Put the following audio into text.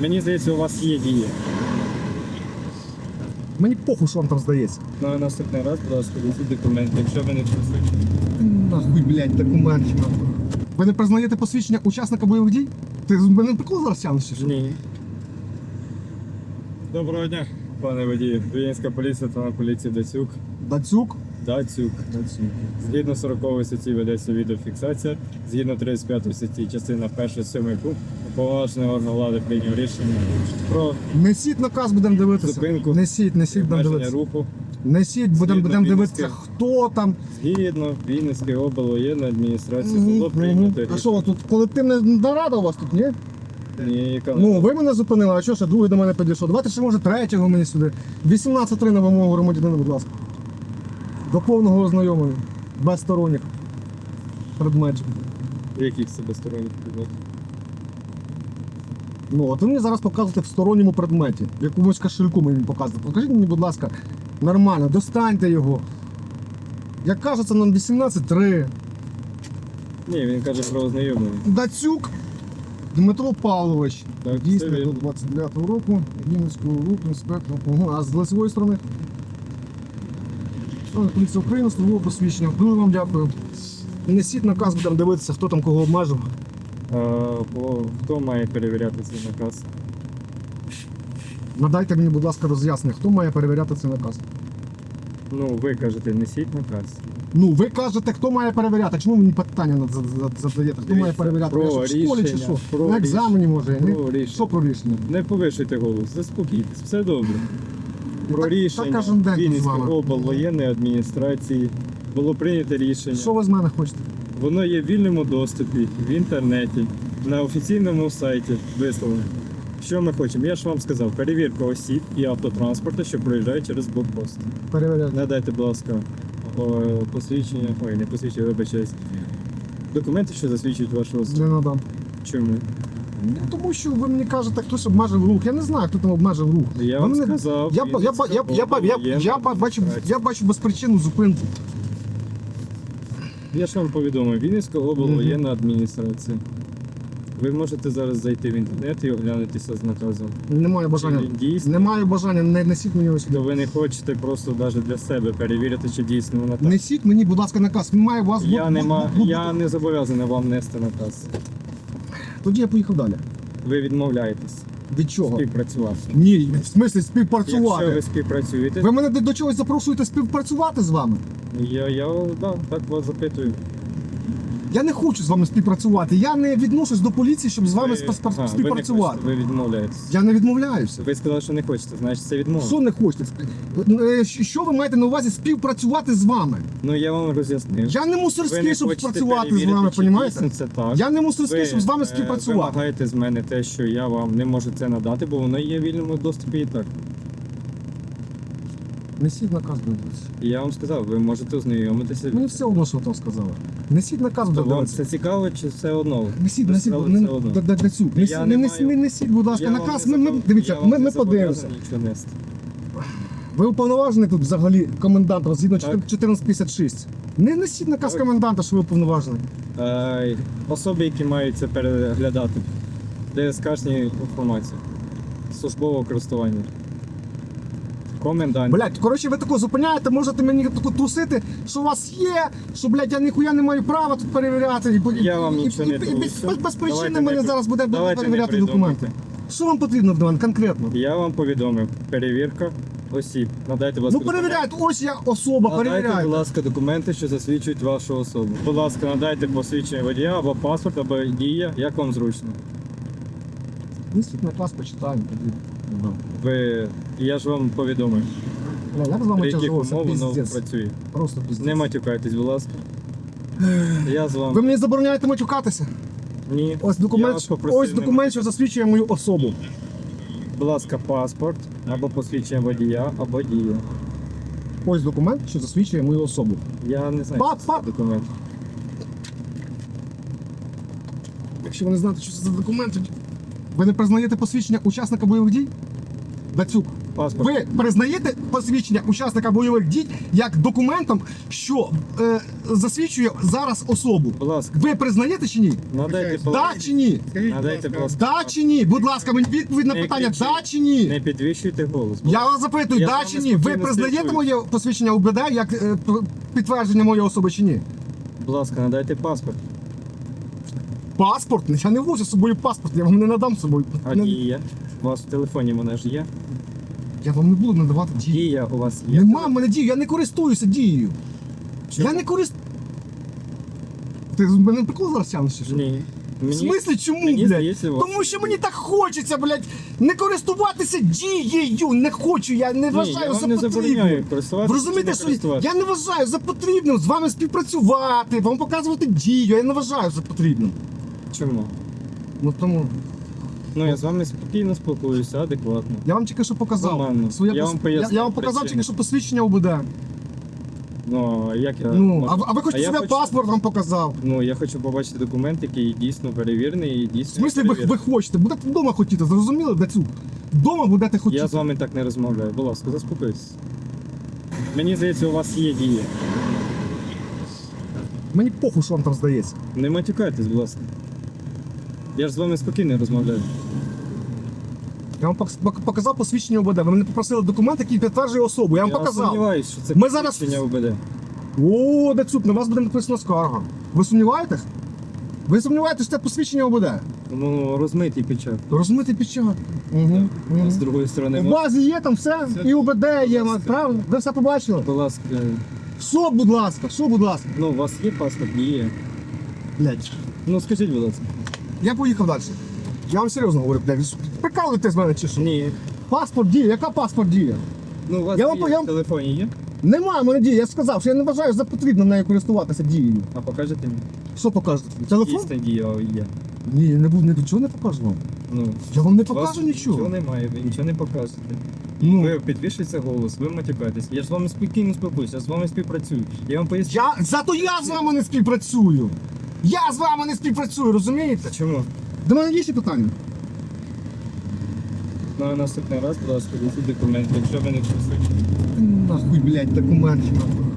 Мені здається, у вас є дії. Мені похуй, що вам там здається. На наступний раз, будь ласка, візьміть документи, якщо ви не присутні. Нахуй, блядь, документи. нахуй. Ви не признаєте посвідчення учасника бойових дій? Ти з мене прикол зараз чи що? Ні. Доброго дня, пане водію. Вінницька поліція та на поліції Дацюк. Дацюк? Дацюк. Згідно 40 статті ведеться відеофіксація. Згідно 35 статті, частина 1, 7 пункт, уповноважений орган влади прийняв рішення про Несіть наказ, будемо дивитися. Зупинку. Несіть, несіть, будемо обмеження дивитися. руху. Несіть, будемо Згідно будемо дивитися, Вінницької- хто там. Згідно Вінницької облвоєнної адміністрації було мгм. прийнято А що, тут колективна нарада у вас тут, ні? рішення. Яка- Ну, ви мене зупинили, а що ще другий до мене підійшов? Давайте ще може третього мені сюди. 18.3 на вимогу громадянина, будь ласка. До повного ознайомлення. Без сторонніх предметів. Яких себе сторонніх підводів? Ну, от ви мені зараз показуєте в сторонньому предметі. В якомусь кошельку мені показуєте. Покажіть мені, будь ласка, нормально, достаньте його. Як кажеться, нам 18.3. Ні, він каже про ознайомлення. Дацюк Дмитро Павлович. Так, це Дійсно, до 29 року. Вінницького руху, інспектор. Угу. А з лицевої сторони? Сторони поліція України, службове посвідчення. Дуже вам дякую. Несіть наказ, будемо дивитися, хто там кого обмежив. Бо хто має перевіряти цей наказ? Надайте мені, будь ласка, роз'яснення, хто має перевіряти цей наказ. Ну, ви кажете, несіть наказ. Ну, ви кажете, хто має перевіряти. Чому мені питання задаєте? Хто має перевіряти? про Я що, в школі чи що? про На екзамені може? Про рішення. Що про рішення? Не повишуйте голос, заспокійтесь, все добре. Про так- рішення так кожен день тут з Вінницької вами. облвоєнної адміністрації було прийнято рішення. Що ви з мене хочете? Воно є в вільному доступі в інтернеті, на офіційному сайті висловлено. Що ми хочемо? Я ж вам сказав, перевірка осіб і автотранспорту, що проїжджають через блокпост. Перевіряти. Надайте, будь ласка, о, посвідчення, ой, не посвідчення, вибачаюсь. Документи, що засвідчують вашу особу. Не надам. Чому? Ну, тому що ви мені кажете, хтось обмежив рух. Я не знаю, хто там обмежив рух. Я Ви вам мене- сказав. Я, ба- я, ба- я, я, ба- я, я, я, ба- бачу, я бачу безпричинну зупинку. Я ж вам повідомив, Вінницька облвоєнна адміністрація. Ви можете зараз зайти в інтернет і оглянутися з наказом. Немає бажання. Він дійсний? Немає бажання, не несіть мені ось То ви не хочете просто навіть для себе перевірити, чи дійсно вона так. Несіть мені, будь ласка, наказ. Він має у вас Я, бу- не ма... бу- я не зобов'язаний вам нести наказ. Тоді я поїхав далі. Ви відмовляєтесь Від чого? співпрацювати. Ні, в смислі Якщо співпрацювати. ви співпрацюєте, Ви мене до чогось запрошуєте співпрацювати з вами? я, я да, так вас запитую. Я не хочу з вами співпрацювати. Я не відношусь до поліції, щоб з вами Ви- спа- спа- Ага, співпрацювати. Ви, не хочете, ви відмовляєтесь. Я не відмовляюся. Ви сказали, що не хочете, значить це відмова. Що не хочете? Е, Що ви маєте на увазі співпрацювати з вами? Ну я вам роз'яснив. Я не Ви мусорський, не щоб хочете працювати з перевірити, вами, чи понімаєте? дійсно це так. Я не мусорський, щоб з вами е, співпрацювати. вимагаєте з мене те, що я вам не можу це надати, бо воно є в вільному доступі і так. Несіть наказ до І я вам сказав, ви можете ознайомитися. Мені все одно, що там сказали. Несіть наказ до вам це цікаво чи все одно? Несіть, Ви несіть, сказали, не, все одно. да- Несіть, не не, маю- не несіть, будь ласка, Я вам наказ. не Ми, ми, забо- дивіться, я вам ми, не ми подивимося. зобов'язаний нічого нести. Ви уповноважений тут взагалі комендантом згідно Так. 1456. Не несіть наказ Так. коменданта, що ви уповноважений. Е, Особи, які мають це переглядати, ДСКшні інформації, службового користування. Комендант. Блять, коротше, ви тако зупиняєте, можете мені таку трусити, що у вас є, що, блядь, я ніхуя не маю права тут перевіряти. І, Я вам і, нічого і, не і, тру. без, без, причини Давайте мене не- зараз буде, давайте перевіряти документи. Що вам потрібно мене конкретно? Я вам повідомив. Перевірка осіб. Надайте, будь Ну ласка, перевіряйте, ось я особа, перевіряйте. будь ласка, документи, що засвідчують вашу особу. Будь ласка, надайте посвідчення водія або паспорт, або дія, як вам зручно. Несіть наказ, почитаємо тоді. Ви. Я ж вам повідомив, Бля, як з вами при яких тяжело, умов воно піздець. працює. Просто піздець. Не матюкайтесь, будь ласка. Я з Ви вами. мені забороняєте матюкатися? Ні. Ось Я документ, вас попросив ось не документ, що засвідчує мою особу. Будь ласка, паспорт, або посвідчення водія, або дія. Ось документ, що засвідчує мою особу. Я не знаю, Пап, що це пап. документ. Якщо ви не знаєте, що це за документ, ви не признаєте посвідчення учасника бойових дій? Дацюк. Паспорт. Ви признаєте посвідчення учасника бойових дій як документом, що е, засвідчує зараз особу? Будь ласка, Ви признаєте чи ні? надайте Так половину. чи ні? Надайте, будь ласка. Да чи ні? Будь ласка, мені відповідь на Не питання кричіть. да чи ні? Не підвищуйте голос. будь Я вас запитую, Я з да вами чи ні? Ви спокійно признаєте спілкуюсь. моє посвідчення УБД як е, п- підтвердження моєї особи чи ні? Будь ласка, надайте паспорт. Паспорт? Я не вожу з собою паспорт, я вам не надам з собою. А Не- дія? У вас в телефоні вона ж є? Я вам не буду надавати дію. Дія у вас є? Нема в мене дії, я не користуюся дією. Чому? Я не користуюся. Ти з мене прикол зараз тягнеш чи що? Ні. В смислі чому, мені блядь? здається, у вас- Тому що мені так хочеться, блядь, не користуватися дією. Не хочу, я не Ні, вважаю я за вам не потрібним. забороняю користуватися. Ви розумієте, що я не вважаю за потрібним з вами співпрацювати, вам показувати дію. Я не вважаю за потрібним. Чому? Ну тому Ну я з вами спокійно спілкуюся, адекватно. я вам тільки що показав. Нормально. Своє Я пос- вам я, я вам показав причину. тільки що посвідчення УБД. Ну, а як я. Ну, можу? а, а ви хочете, я хочу- паспорт вам показав. Ну, я хочу побачити документ, який дійсно перевірений і В дійсно. смислі ви, ви хочете? Будете вдома хотіти, зрозуміли, Дацю? Вдома будете хотіти. Я з вами так не розмовляю. Будь ласка, заспокойтесь. Мені здається, у вас є дія. Мені похуй, що вам там здається. Не матюкайтесь, будь ласка. Я ж з вами спокійно розмовляю. Я вам пок- пок- показав посвідчення УБД. Ви мене попросили документ, який підтверджує особу. Я вам я показав. сумніваюся, що це Ми зараз- посвідчення УБД. О, Дацюк, на вас буде написана скарга. Ви сумніваєтесь? Ви сумніваєтесь, що це посвідчення ОБД? Ну, розмитий печат. Розумієте печать. Угу. З другої сторони, В мо- базі є там все, і УБД є, правильно? Ви все побачили? будь ласка. Що, будь ласка, що, будь ласка? Ну, у вас є паспорт, є. Блядь. Ну, скажіть, будь ласка. Я поїхав далі. Я вам серйозно говорю, що, Прикалуєте з мене чи що? Ні. Паспорт діє, яка паспорт діє? Ну, у вас Я вам дія я в телефоні є? Немає в мене дії, я ж сказав, що я не вважаю за потрібно нею користуватися дією. А покажете мені? Що покажете? Телефон? Дійсно дія є. Ні, не був ні до чого не покажу вам. Ну, Я вам не покажу нічого. Нічого немає, ви нічого не покажете. Ну, Ви підвищується голос, ви матюкаєтесь. Я ж з вами спокійно спілкуюся, я з вами співпрацюю. Я вам поясню. я, зато я з вами не співпрацюю. Я з вами не співпрацюю, розумієте? Чому? До мене є ще питання? На наступний раз, будь ласка, документи, якщо ви не присутні. Нахуй, блядь, документи. нахуй.